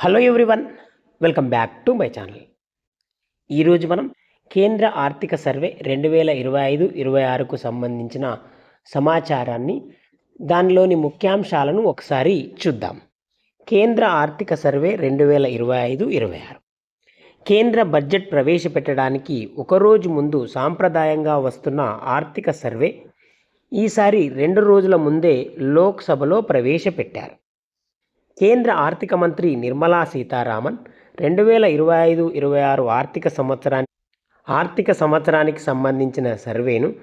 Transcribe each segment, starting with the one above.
Hello everyone welcome back to my channel ఈరోజు మనం కేంద్ర ఆర్థిక సర్వే రెండు వేల ఇరవై ఐదు ఇరవై ఆరుకు సంబంధించిన సమాచారాన్ని దానిలోని ముఖ్యాంశాలను ఒకసారి చూద్దాం. కేంద్ర ఆర్థిక సర్వే రెండు వేల ఇరవై ఐదు ఇరవై ఆరు. కేంద్ర బడ్జెట్ ప్రవేశపెట్టడానికి ఒకరోజు ముందు సాంప్రదాయంగా వస్తున్న ఆర్థిక సర్వే ఈసారి రెండు రోజుల ముందే లోక్సభలో ప్రవేశపెట్టారు. కేంద్ర ఆర్థిక మంత్రి నిర్మలా సీతారామన్ రెండు వేల ఇరవై ఐదు ఇరవై ఆరు ఆర్థిక సంవత్సరానికి ఆర్థిక సంవత్సరానికి సంబంధించిన సర్వేను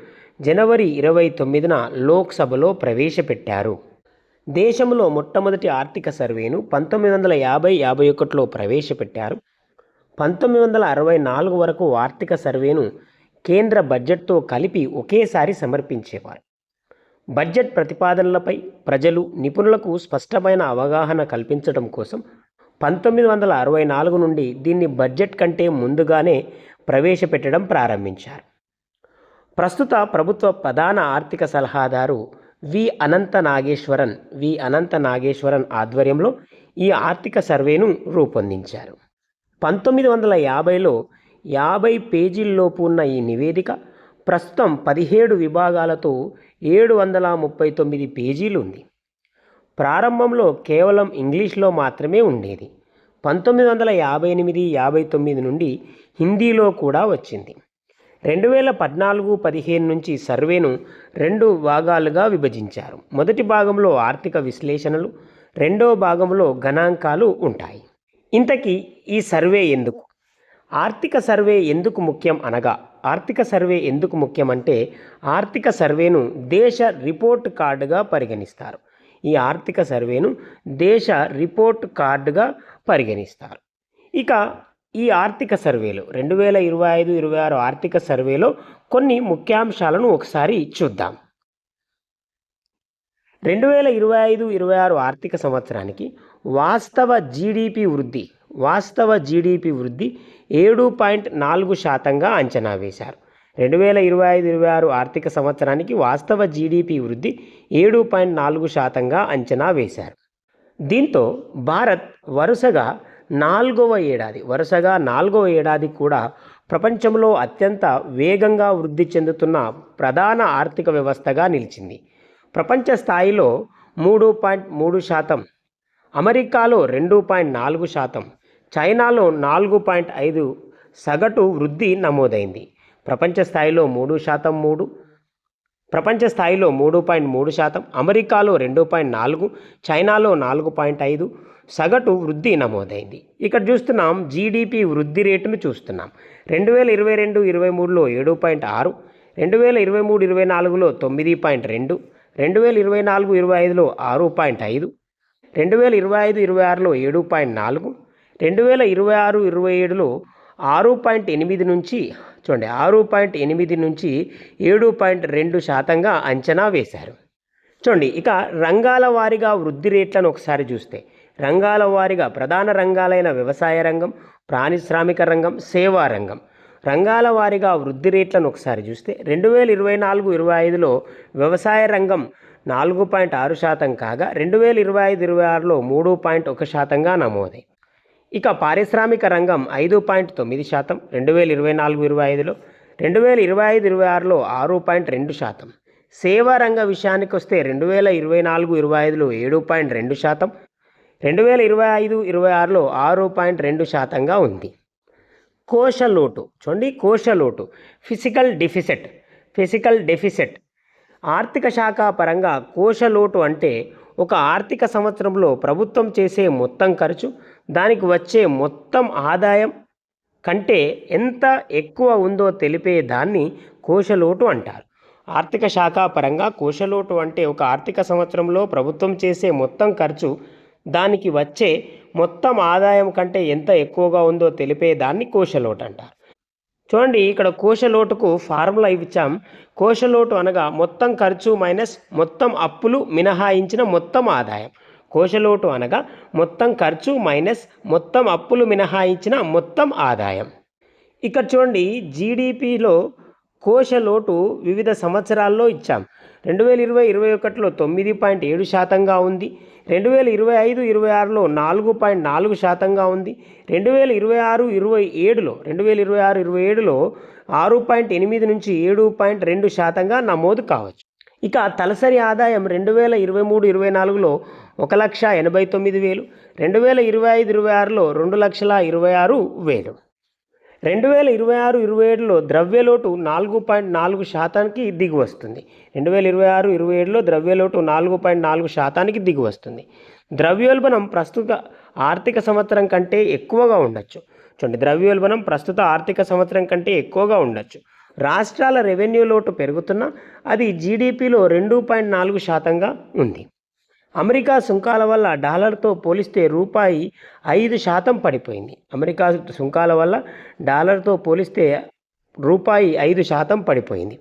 జనవరి ఇరవై తొమ్మిదిన లోక్సభలో ప్రవేశపెట్టారు. దేశంలో మొట్టమొదటి ఆర్థిక సర్వేను పంతొమ్మిది వందల యాభై యాభై ఒకటిలో ప్రవేశపెట్టారు. పంతొమ్మిది వందల అరవై నాలుగు వరకు ఆర్థిక సర్వేను కేంద్ర బడ్జెట్తో కలిపి ఒకేసారి సమర్పించేవారు. బడ్జెట్ ప్రతిపాదనలపై ప్రజలు నిపుణులకు స్పష్టమైన అవగాహన కల్పించడం కోసం పంతొమ్మిది వందల అరవై నాలుగు నుండి దీన్ని బడ్జెట్ కంటే ముందుగానే ప్రవేశపెట్టడం ప్రారంభించారు. ప్రస్తుత ప్రభుత్వ ప్రధాన ఆర్థిక సలహాదారు వి. అనంత నాగేశ్వరన్ వి. అనంత నాగేశ్వరన్ ఆధ్వర్యంలో ఈ ఆర్థిక సర్వేను రూపొందించారు. పంతొమ్మిది వందల యాభైలో యాభై పేజీల్లోపు ఉన్న ఈ నివేదిక ప్రస్తుతం పదిహేడు విభాగాలతో ఏడు వందల ముప్పై తొమ్మిది పేజీలు ఉంది ప్రారంభంలో కేవలం ఇంగ్లీష్లో మాత్రమే ఉండేది. పంతొమ్మిది వందల యాభై ఎనిమిది యాభై తొమ్మిది నుండి హిందీలో కూడా వచ్చింది. రెండు వేల పద్నాలుగు పదిహేను నుంచి సర్వేను రెండు భాగాలుగా విభజించారు. మొదటి భాగంలో ఆర్థిక విశ్లేషణలు రెండో భాగంలో గణాంకాలు ఉంటాయి. ఇంతకీ ఈ సర్వే ఎందుకు? ఆర్థిక సర్వే ఎందుకు ముఖ్యం అనగా ఆర్థిక సర్వే ఎందుకు ముఖ్యం అంటే ఆర్థిక సర్వేను దేశ రిపోర్ట్ కార్డుగా పరిగణిస్తారు. ఈ ఆర్థిక సర్వేను దేశ రిపోర్ట్ కార్డుగా పరిగణిస్తారు. ఇక ఈ ఆర్థిక సర్వేలో రెండు వేల ఇరవై ఐదు ఇరవై ఆరు ఆర్థిక సర్వేలో కొన్ని ముఖ్యాంశాలను ఒకసారి చూద్దాం. రెండు వేల ఇరవై ఐదు ఇరవై ఆరు ఆర్థిక సంవత్సరానికి వాస్తవ జీడిపి వృద్ధి వాస్తవ జీడిపి వృద్ధి ఏడు పాయింట్ నాలుగు శాతంగా అంచనా వేశారు. రెండు వేల ఇరవై ఐదు ఇరవై ఆరు ఆర్థిక సంవత్సరానికి వాస్తవ జీడిపి వృద్ధి ఏడు పాయింట్ నాలుగు శాతంగా అంచనా వేశారు. దీంతో భారత్ వరుసగా నాలుగవ ఏడాది వరుసగా నాలుగవ ఏడాది కూడా ప్రపంచంలో అత్యంత వేగంగా వృద్ధి చెందుతున్న ప్రధాన ఆర్థిక వ్యవస్థగా నిలిచింది. ప్రపంచ స్థాయిలో మూడు పాయింట్ మూడు శాతం అమెరికాలో రెండు పాయింట్ నాలుగు శాతం చైనాలో నాలుగు పాయింట్ ఐదు సగటు వృద్ధి నమోదైంది. ప్రపంచ స్థాయిలో మూడు శాతం మూడు ప్రపంచ స్థాయిలో మూడు పాయింట్ మూడు శాతం అమెరికాలో రెండు పాయింట్ నాలుగు చైనాలో నాలుగు పాయింట్ ఐదు సగటు వృద్ధి నమోదైంది. ఇక్కడ చూస్తున్నాం జీడిపి వృద్ధి రేటును చూస్తున్నాం. రెండు వేల ఇరవై రెండు ఇరవై మూడులో ఏడు పాయింట్ ఆరు రెండు వేల ఇరవై మూడు ఇరవై నాలుగులో తొమ్మిది పాయింట్ రెండు రెండు వేల ఇరవై నాలుగు ఇరవై ఐదులో ఆరు పాయింట్ ఐదు రెండు వేల ఇరవై ఐదు ఇరవై ఆరులో ఏడు పాయింట్ నాలుగు రెండు వేల ఇరవై ఆరు ఇరవై ఏడులో ఆరు పాయింట్ ఎనిమిది నుంచి చూడండి ఆరు పాయింట్ ఎనిమిది నుంచి ఏడు పాయింట్ రెండు శాతంగా అంచనా వేశారు. చూడండి ఇక రంగాల వారీగా వృద్ధి రేట్లను ఒకసారి చూస్తే రంగాల వారీగా ప్రధాన రంగాలైన వ్యవసాయ రంగం పారిశ్రామిక రంగం సేవా రంగం. రంగాల వారీగా వృద్ధి రేట్లను ఒకసారి చూస్తే రెండు వేల ఇరవై నాలుగు ఇరవై ఐదులో వ్యవసాయ రంగం నాలుగు పాయింట్ ఆరు శాతం కాగా రెండు వేల ఇరవై ఐదు ఇరవై ఆరులో మూడు పాయింట్ ఒక శాతంగా నమోదై ఇక పారిశ్రామిక రంగం ఐదు పాయింట్ తొమ్మిది శాతం రెండు వేల ఇరవై నాలుగు ఇరవై ఐదులో రెండు వేల ఇరవై ఐదు ఇరవై ఆరులో ఆరు పాయింట్ రెండు శాతం. సేవా రంగ విషయానికి వస్తే రెండు వేల ఇరవై నాలుగు ఇరవై ఐదులో ఏడు పాయింట్ రెండు శాతం రెండు వేల ఇరవై ఐదు ఇరవై ఆరులో ఆరు పాయింట్ రెండు శాతంగా ఉంది. కోశలోటు చూడండి కోశలోటు ఫిజికల్ డిఫిసెట్ ఫిజికల్ డెఫిసెట్. ఆర్థిక శాఖ పరంగా కోశలోటు అంటే ఒక ఆర్థిక సంవత్సరంలో ప్రభుత్వం చేసే మొత్తం ఖర్చు దానికి వచ్చే మొత్తం ఆదాయం కంటే ఎంత ఎక్కువ ఉందో తెలిపే దాన్ని కోశలోటు అంటారు. ఆర్థిక శాఖ పరంగా కోశలోటు అంటే ఒక ఆర్థిక సంవత్సరంలో ప్రభుత్వం చేసే మొత్తం ఖర్చు దానికి వచ్చే మొత్తం ఆదాయం కంటే ఎంత ఎక్కువగా ఉందో తెలిపే దాన్ని కోశలోటు అంటారు. చూడండి ఇక్కడ కోశలోటుకు ఫార్ములా ఇచ్చాం. కోశలోటు అనగా మొత్తం ఖర్చు మైనస్ మొత్తం అప్పులు మినహాయించిన మొత్తం ఆదాయం. కోశలోటు అనగా మొత్తం ఖర్చు మైనస్ మొత్తం అప్పులు మినహాయించిన మొత్తం ఆదాయం. ఇక్కడ చూడండి జీడిపిలో కోశ లోటు వివిధ సంవత్సరాల్లో ఇచ్చాం. రెండు వేల ఇరవై ఇరవై ఒకటిలో తొమ్మిది పాయింట్ ఏడు శాతంగా ఉంది. రెండు వేల ఇరవై ఐదు ఇరవై ఆరులో నాలుగు పాయింట్ నాలుగు శాతంగా ఉంది. రెండు వేల ఇరవై ఆరు ఇరవై ఏడులో రెండు వేల ఇరవై ఆరు ఇరవై ఏడులో ఆరు పాయింట్ ఎనిమిది నుంచి ఏడు పాయింట్ రెండు శాతంగా నమోదు కావచ్చు. ఇక తలసరి ఆదాయం రెండు వేల ఇరవై మూడు ఇరవై నాలుగులో ఒక లక్ష ఎనభై తొమ్మిది వేలు. రెండు వేల ఇరవై ఐదు ఇరవై ఆరులో రెండు లక్షల ఇరవై ఆరు వేలు. రెండు వేల ఇరవై ఆరు ఇరవై ఏడులో ద్రవ్యలోటు నాలుగు పాయింట్ నాలుగు శాతానికి దిగి వస్తుంది. రెండు వేల ఇరవై ఆరు ఇరవై ఏడులో ద్రవ్యలోటు నాలుగు పాయింట్ నాలుగు శాతానికి దిగి వస్తుంది. ద్రవ్యోల్బణం ప్రస్తుత ఆర్థిక సంవత్సరం కంటే ఎక్కువగా ఉండొచ్చు. చూడండి ద్రవ్యోల్బణం ప్రస్తుత ఆర్థిక సంవత్సరం కంటే ఎక్కువగా ఉండొచ్చు. రాష్ట్రాల రెవెన్యూ లోటు పెరుగుతున్నా అది జీడిపిలో రెండు పాయింట్ నాలుగు శాతంగా ఉంది. అమెరికా సుంకాల వల్ల డాలర్తో పోలిస్తే రూపాయి ఐదు శాతం పడిపోయింది. అమెరికా సుంకాల వల్ల డాలర్తో పోలిస్తే రూపాయి ఐదు శాతం పడిపోయింది.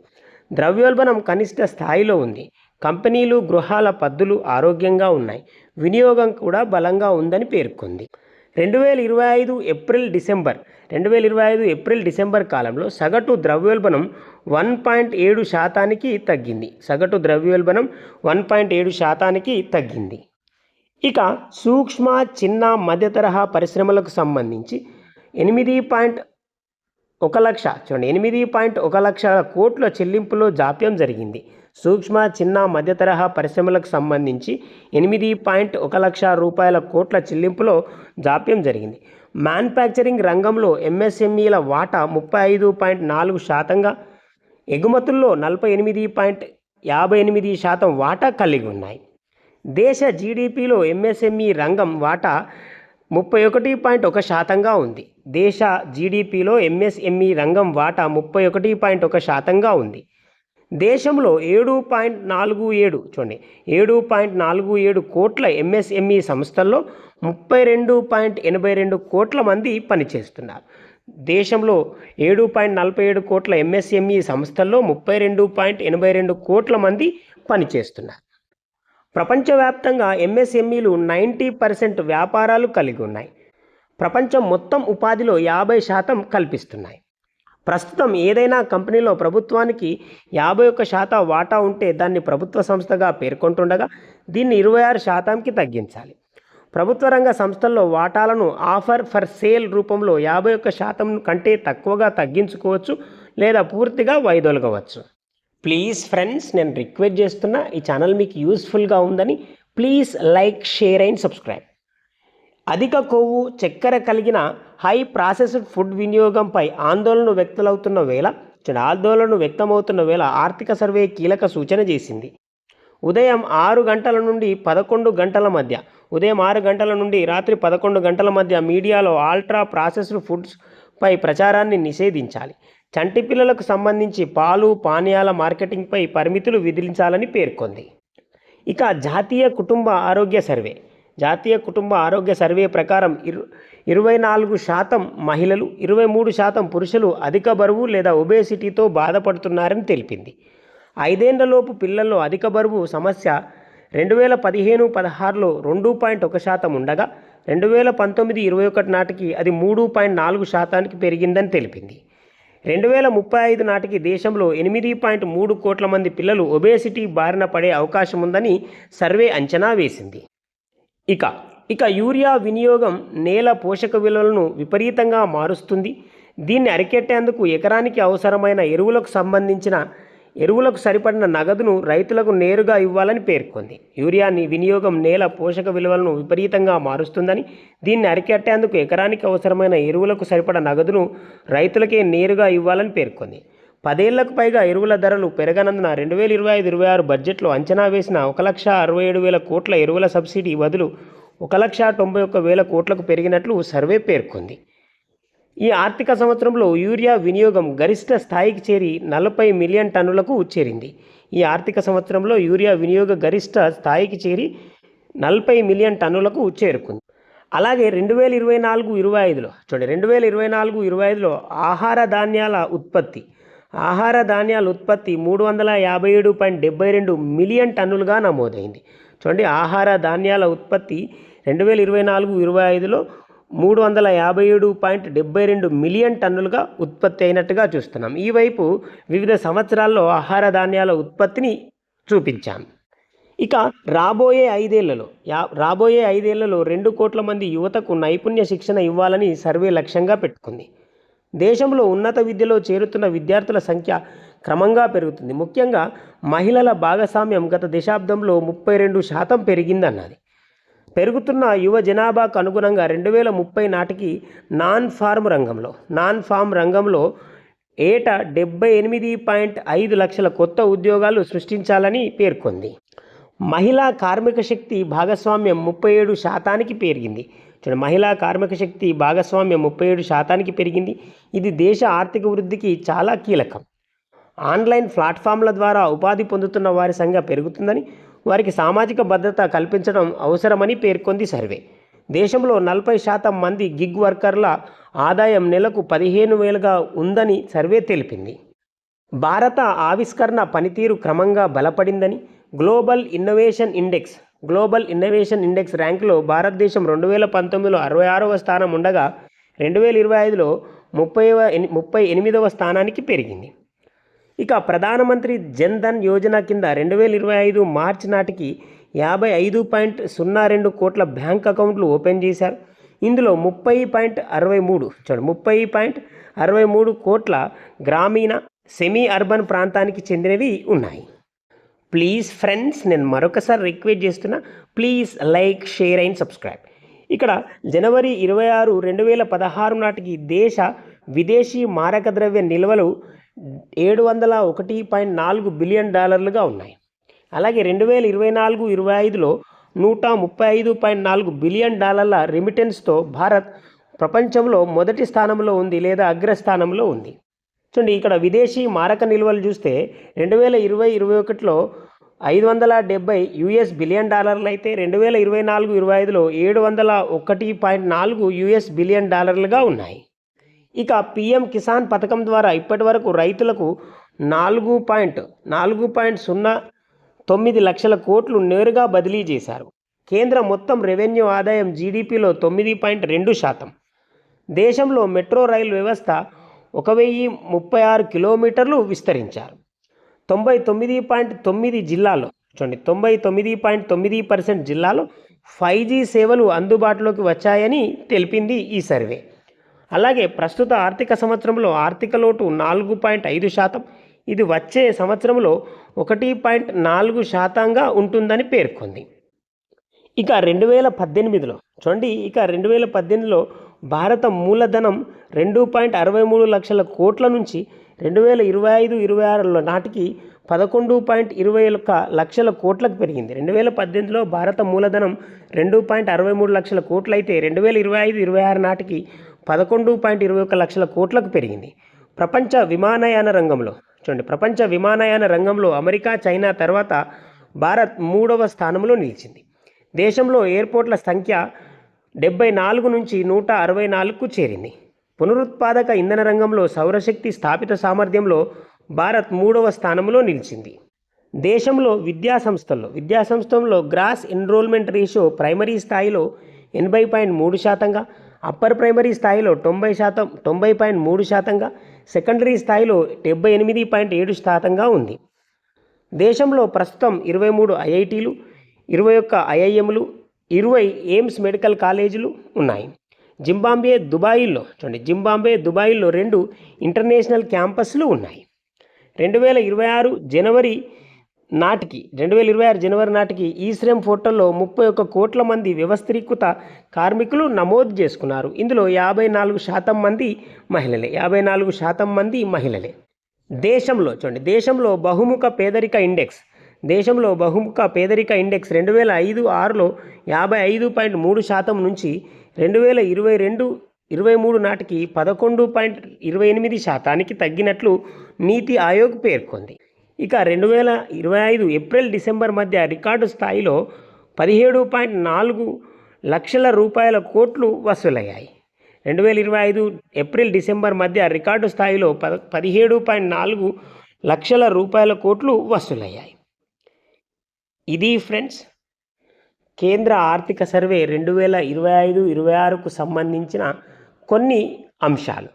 ద్రవ్యోల్బణం కనిష్ట స్థాయిలో ఉంది. కంపెనీలు గృహాల పద్దులు ఆరోగ్యంగా ఉన్నాయి. వినియోగం కూడా బలంగా ఉందని పేర్కొంది. రెండు వేల ఇరవై ఐదు ఏప్రిల్ డిసెంబర్. రెండు వేల ఇరవై ఐదు ఏప్రిల్ డిసెంబర్ కాలంలో సగటు ద్రవ్యోల్బణం వన్ పాయింట్ ఏడు శాతానికి తగ్గింది. సగటు ద్రవ్యోల్బణం వన్ పాయింట్ ఏడు శాతానికి తగ్గింది. ఇక సూక్ష్మ చిన్న మధ్య తరహా పరిశ్రమలకు సంబంధించి ఎనిమిది పాయింట్ ఒక లక్ష చూడండి ఎనిమిది పాయింట్ ఒక లక్ష కోట్ల చెల్లింపులో జాప్యం జరిగింది. సూక్ష్మ చిన్న మధ్య తరహా పరిశ్రమలకు సంబంధించి ఎనిమిది పాయింట్ ఒక లక్ష రూపాయల కోట్ల చెల్లింపులో జాప్యం జరిగింది. మ్యానుఫ్యాక్చరింగ్ రంగంలో ఎంఎస్ఎంఈల వాటా ముప్పై ఐదు పాయింట్ నాలుగు శాతంగా ఎగుమతుల్లో నలభై ఎనిమిది పాయింట్ యాభై ఎనిమిది శాతం వాటా కలిగి ఉన్నాయి. దేశ జీడిపిలో ఎంఎస్ఎంఈ రంగం వాటా ముప్పై ఒకటి పాయింట్ ఒక శాతంగా ఉంది. దేశ జీడిపిలో ఎంఎస్ఎంఈ రంగం వాటా ముప్పై ఒకటి పాయింట్ ఒక శాతంగా ఉంది. దేశంలో ఏడు పాయింట్ నాలుగు ఏడు చూడండి ఏడు పాయింట్ నాలుగు ఏడు కోట్ల ఎంఎస్ఎంఈ సంస్థల్లో ముప్పై రెండు పాయింట్ ఎనభై రెండు కోట్ల మంది పనిచేస్తున్నారు. దేశంలో ఏడు పాయింట్ నలభై ఏడు కోట్ల ఎంఎస్ఎంఈ సంస్థల్లో ముప్పై రెండు పాయింట్ ఎనభై రెండు కోట్ల మంది పనిచేస్తున్నారు. ప్రపంచవ్యాప్తంగా ఎంఎస్ఎంఈలు నైంటీ పర్సెంట్ వ్యాపారాలు కలిగి ఉన్నాయి. ప్రపంచం మొత్తం ఉపాధిలో యాభై శాతం కల్పిస్తున్నాయి. ప్రస్తుతం ఏదైనా కంపెనీలో ప్రభుత్వానికి యాభై ఒక్క శాతం వాటా ఉంటే దాన్ని ప్రభుత్వ సంస్థగా పేర్కొంటుండగా దీన్ని ఇరవై ఆరు శాతంకి తగ్గించాలి. ప్రభుత్వ రంగ సంస్థల్లో వాటాలను ఆఫర్ ఫర్ సేల్ రూపంలో యాభై ఒక్క శాతం కంటే తక్కువగా తగ్గించుకోవచ్చు లేదా పూర్తిగా వైదొలగవచ్చు. ప్లీజ్ ఫ్రెండ్స్ నేను రిక్వెస్ట్ చేస్తున్నా ఈ ఛానల్ మీకు యూస్ఫుల్గా ఉందని please like share and subscribe. అధిక కొవ్వు చక్కెర కలిగిన హై ప్రాసెస్డ్ ఫుడ్ వినియోగంపై ఆందోళన వ్యక్తులవుతున్న వేళ చూడండి, ఆందోళన వ్యక్తమవుతున్న వేళ ఆర్థిక సర్వే కీలక సూచన చేసింది. ఉదయం ఆరు గంటల నుండి పదకొండు గంటల మధ్య ఉదయం ఆరు గంటల నుండి రాత్రి పదకొండు గంటల మధ్య మీడియాలో ఆల్ట్రా ప్రాసెస్డ్ ఫుడ్స్ పై ప్రచారాన్ని నిషేధించాలి. చంటి పిల్లలకు సంబంధించి పాలు పానీయాల మార్కెటింగ్పై పరిమితులు విధించాలని పేర్కొంది. ఇక జాతీయ కుటుంబ ఆరోగ్య సర్వే. జాతీయ కుటుంబ ఆరోగ్య సర్వే ప్రకారం ఇరు ఇరవై నాలుగు శాతం మహిళలు ఇరవై మూడు శాతం పురుషులు అధిక బరువు లేదా ఒబేసిటీతో బాధపడుతున్నారని తెలిపింది. ఐదేళ్ళలోపు పిల్లల్లో అధిక బరువు సమస్య రెండు వేల పదిహేను పదహారులో రెండు పాయింట్ ఒక శాతం ఉండగా రెండు వేల పంతొమ్మిది ఇరవై ఒకటి నాటికి అది మూడు పాయింట్ నాలుగు శాతానికి పెరిగిందని తెలిపింది. రెండు వేల ముప్పై ఐదు నాటికి దేశంలో ఎనిమిది పాయింట్ మూడు కోట్ల మంది పిల్లలు ఒబేసిటీ బారిన పడే అవకాశం ఉందని సర్వే అంచనా వేసింది. ఇక ఇక యూరియా వినియోగం నేల పోషక విలువలను విపరీతంగా మారుస్తుంది. దీన్ని అరికెట్టేందుకు ఎకరానికి అవసరమైన ఎరువులకు సంబంధించిన ఎరువులకు సరిపడిన నగదును రైతులకు నేరుగా ఇవ్వాలని పేర్కొంది. యూరియాని వినియోగం నేల పోషక విలువలను విపరీతంగా మారుస్తుందని దీన్ని అరికట్టేందుకు ఎకరానికి అవసరమైన ఎరువులకు సరిపడ నగదును రైతులకే నేరుగా ఇవ్వాలని పేర్కొంది. పదేళ్ళకు పైగా ఎరువుల ధరలు పెరగనందున రెండు వేల ఇరవై ఐదు ఇరవై ఆరు బడ్జెట్లో అంచనా వేసిన ఒక లక్ష అరవై ఏడు వేల కోట్ల ఎరువుల సబ్సిడీ బదులు ఒక లక్ష తొంభై ఒక్క వేల కోట్లకు పెరిగినట్లు సర్వే పేర్కొంది. ఈ ఆర్థిక సంవత్సరంలో యూరియా వినియోగం గరిష్ట స్థాయికి చేరి నలభై మిలియన్ టన్నులకు చేరింది. ఈ ఆర్థిక సంవత్సరంలో యూరియా వినియోగ గరిష్ట స్థాయికి చేరి నలభై మిలియన్ టన్నులకు చేరుకుంది. అలాగే రెండు వేల ఇరవై నాలుగు ఇరవై ఐదులో చూడండి రెండు వేల ఇరవై నాలుగు ఇరవై ఐదులో ఆహార ధాన్యాల ఉత్పత్తి ఆహార ధాన్యాల ఉత్పత్తి మూడు వందల యాభై ఏడు పాయింట్ డెబ్బై రెండు మిలియన్ టన్నులుగా నమోదైంది. చూడండి ఆహార ధాన్యాల ఉత్పత్తి రెండు వేల ఇరవై నాలుగు ఇరవై ఐదులో మూడు వందల యాభై ఏడు పాయింట్ డెబ్బై రెండు మిలియన్ టన్నులుగా ఉత్పత్తి అయినట్టుగా చూస్తున్నాం. ఈ వైపు వివిధ సంవత్సరాల్లో ఆహార ధాన్యాల ఉత్పత్తిని చూపించాం. ఇక రాబోయే ఐదేళ్ళలో యా రాబోయే ఐదేళ్ళలో రెండు కోట్ల మంది యువతకు నైపుణ్య శిక్షణ ఇవ్వాలని సర్వే లక్ష్యంగా పెట్టుకుంది. దేశంలో ఉన్నత విద్యలో చేరుతున్న విద్యార్థుల సంఖ్య క్రమంగా పెరుగుతుంది. ముఖ్యంగా మహిళల భాగస్వామ్యం గత దశాబ్దంలో ముప్పై రెండు శాతం పెరిగిందన్నది. పెరుగుతున్న యువ జనాభాకు అనుగుణంగా రెండు వేల ముప్పై నాటికి నాన్ ఫార్మ్ రంగంలో నాన్ ఫార్మ్ రంగంలో ఏటా డెబ్బై ఎనిమిది పాయింట్ ఐదు లక్షల కొత్త ఉద్యోగాలు సృష్టించాలని పేర్కొంది. మహిళా కార్మిక శక్తి భాగస్వామ్యం ముప్పై ఏడు శాతానికి పెరిగింది. చూడండి మహిళా కార్మిక శక్తి భాగస్వామ్యం ముప్పై ఏడు శాతానికి పెరిగింది. ఇది దేశ ఆర్థిక వృద్ధికి చాలా కీలకం. ఆన్లైన్ ప్లాట్ఫామ్ల ద్వారా ఉపాధి పొందుతున్న వారి సంఖ్య పెరుగుతుందని వారికి సామాజిక భద్రత కల్పించడం అవసరమని పేర్కొంది సర్వే. దేశంలో నలభై శాతం మంది గిగ్ వర్కర్ల ఆదాయం నెలకు పదిహేను వేలుగా ఉందని సర్వే తెలిపింది. భారత ఆవిష్కరణ పనితీరు క్రమంగా బలపడిందని global innovation index global innovation index ర్యాంకులో భారతదేశం రెండు వేల పంతొమ్మిదిలో అరవై ఆరవ స్థానం ఉండగా రెండు వేల ఇరవై ఐదులో ముప్పై ముప్పై ఎనిమిదవ స్థానానికి పెరిగింది. ఇక ప్రధానమంత్రి జన్ ధన్ యోజన కింద రెండు వేల ఇరవై ఐదు మార్చి నాటికి యాభై ఐదు పాయింట్ సున్నా రెండు కోట్ల బ్యాంక్ అకౌంట్లు ఓపెన్ చేశారు. ఇందులో ముప్పై పాయింట్ అరవై మూడు చూడండి ముప్పై పాయింట్ అరవై మూడు కోట్ల గ్రామీణ సెమీ అర్బన్ ప్రాంతానికి చెందినవి ఉన్నాయి. ప్లీజ్ ఫ్రెండ్స్ నేను మరొకసారి రిక్వెస్ట్ చేస్తున్నా please like share and subscribe ఇక్కడ జనవరి ఇరవై ఆరు రెండు వేల పదహారు నాటికి దేశ విదేశీ మారక ద్రవ్య నిల్వలు ఏడు వందల ఒకటి పాయింట్ నాలుగు బిలియన్ డాలర్లుగా ఉన్నాయి. అలాగే రెండు వేల ఇరవై నాలుగు ఇరవై ఐదులో నూట ముప్పై ఐదు పాయింట్ నాలుగు బిలియన్ డాలర్ల రెమిటెన్స్తో భారత్ ప్రపంచంలో మొదటి స్థానంలో ఉంది లేదా అగ్రస్థానంలో ఉంది. చూడండి ఇక్కడ విదేశీ మారక నిల్వలు చూస్తే రెండు వేల ఇరవై ఇరవై ఒకటిలో ఐదు వందల డెబ్బై యుఎస్ బిలియన్ డాలర్లు అయితే రెండు వేల ఇరవై నాలుగు ఇరవై ఐదులో ఏడు వందల ఒకటి పాయింట్ నాలుగు యుఎస్ బిలియన్ డాలర్లుగా ఉన్నాయి. ఇక పిఎం కిసాన్ పథకం ద్వారా ఇప్పటి వరకు రైతులకు నాలుగు పాయింట్ నాలుగు పాయింట్ సున్నా తొమ్మిది లక్షల కోట్లు నేరుగా బదిలీ చేశారు. కేంద్ర మొత్తం రెవెన్యూ ఆదాయం జీడిపిలో తొమ్మిది పాయింట్ రెండు శాతం. దేశంలో మెట్రో రైలు వ్యవస్థ ఒక వెయ్యి ముప్పై ఆరు కిలోమీటర్లు విస్తరించారు. తొంభై తొమ్మిది పాయింట్ తొమ్మిది జిల్లాలో చూడండి తొంభై తొమ్మిది పాయింట్ తొమ్మిది పర్సెంట్ జిల్లాలో ఫైవ్ జీ సేవలు అందుబాటులోకి వచ్చాయని తెలిపింది ఈ సర్వే. అలాగే ప్రస్తుత ఆర్థిక సంవత్సరంలో ఆర్థిక లోటు నాలుగు పాయింట్ ఐదు శాతం ఇది వచ్చే సంవత్సరంలో ఒకటి పాయింట్ నాలుగు శాతంగా ఉంటుందని పేర్కొంది. ఇక రెండు వేల పద్దెనిమిదిలో చూడండి ఇక రెండు వేల పద్దెనిమిదిలో భారత మూలధనం రెండు పాయింట్ అరవై మూడు లక్షల కోట్ల నుంచి రెండు వేల ఇరవై ఐదు ఇరవై ఆరులో నాటికి పదకొండు పాయింట్ ఇరవై ఒక్క లక్షల కోట్లకు పెరిగింది. రెండు వేల పద్దెనిమిదిలో భారత మూలధనం రెండు పాయింట్ అరవై మూడు లక్షల కోట్లయితే రెండు వేల ఇరవై ఐదు ఇరవై ఆరు నాటికి పదకొండు పాయింట్ ఇరవై ఒక్క లక్షల కోట్లకు పెరిగింది. ప్రపంచ విమానయాన రంగంలో చూడండి ప్రపంచ విమానయాన రంగంలో అమెరికా చైనా తర్వాత భారత్ మూడవ స్థానంలో నిలిచింది. దేశంలో ఎయిర్పోర్ట్ల సంఖ్య డెబ్బై నాలుగు నుంచి నూట అరవై నాలుగుకు చేరింది. పునరుత్పాదక ఇంధన రంగంలో సౌరశక్తి స్థాపిత సామర్థ్యంలో భారత్ మూడవ స్థానంలో నిలిచింది. దేశంలో విద్యా సంస్థల్లో విద్యా సంస్థల్లో గ్రాస్ ఎన్రోల్మెంట్ రేషియో ప్రైమరీ స్థాయిలో ఎనభై పాయింట్ మూడు శాతంగా అప్పర్ ప్రైమరీ స్థాయిలో తొంభై శాతం తొంభై పాయింట్ మూడు శాతంగా సెకండరీ స్థాయిలో డెబ్బై ఎనిమిది పాయింట్ ఏడు శాతంగా ఉంది. దేశంలో ప్రస్తుతం ఇరవై మూడు ఐఐటీలు ఇరవై ఒక్క ఐఐఎంలు ఇరవై ఎయిమ్స్ మెడికల్ కాలేజీలు ఉన్నాయి. జింబాంబే దుబాయ్లో చూడండి జింబాంబే దుబాయ్లో రెండు ఇంటర్నేషనల్ క్యాంపస్లు ఉన్నాయి. రెండు వేల ఇరవై ఆరు జనవరి నాటికి రెండు వేల ఇరవై ఆరు జనవరి నాటికి ఈ శ్రమ్ పోర్టల్లో ముప్పై ఒక్క కోట్ల మంది వ్యవస్థీకృత కార్మికులు నమోదు చేసుకున్నారు. ఇందులో యాభై నాలుగు శాతం మంది మహిళలే యాభై నాలుగు శాతం మంది మహిళలే. దేశంలో చూడండి దేశంలో బహుముఖ పేదరిక ఇండెక్స్ దేశంలో బహుముఖ పేదరిక ఇండెక్స్ రెండు వేల ఐదు ఆరులో యాభై ఐదు పాయింట్ మూడు శాతం నుంచి రెండు వేల ఇరవై రెండు ఇరవై మూడు నాటికి పదకొండు పాయింట్ ఇరవై ఎనిమిది శాతానికి తగ్గినట్లు నీతి ఆయోగ్ పేర్కొంది. ఇక రెండు వేల ఇరవై ఐదు ఏప్రిల్ డిసెంబర్ మధ్య రికార్డు స్థాయిలో పదిహేడు పాయింట్ నాలుగు లక్షల రూపాయల కోట్లు వసూలయ్యాయి. రెండు వేల ఇరవై ఐదు ఏప్రిల్ డిసెంబర్ మధ్య రికార్డు స్థాయిలో పద పదిహేడు పాయింట్ నాలుగు లక్షల రూపాయల కోట్లు వసూలయ్యాయి. ఇది ఫ్రెండ్స్ కేంద్ర ఆర్థిక సర్వే రెండు వేల ఇరవై ఐదు ఇరవై ఆరుకు సంబంధించిన కొన్ని అంశాలు.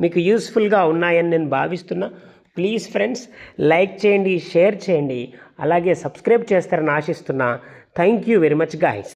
మీకు యూస్ఫుల్గా ఉన్నాయని నేను భావిస్తున్నా. ప్లీజ్ ఫ్రెండ్స్ లైక్ చేయండి షేర్ చేయండి. అలాగే సబ్స్క్రైబ్ చేస్తారని ఆశిస్తున్నా. Thank you very much guys.